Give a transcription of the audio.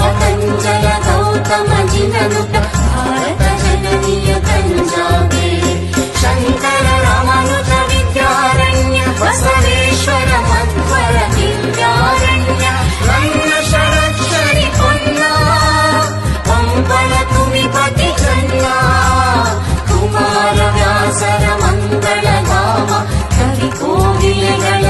पतञ्जल गौतम जिननुत भारत जननीय पञ्जाबे शङ्कर रामानुज विद्यारण्य बसवेश्वर मध्वर दिव्यारण्य रङ्ग शरक्षरि पन्ना पम्पल तुमि पति जन्ना कुमार व्यासर मङ्गल नाम कवि कोविलगण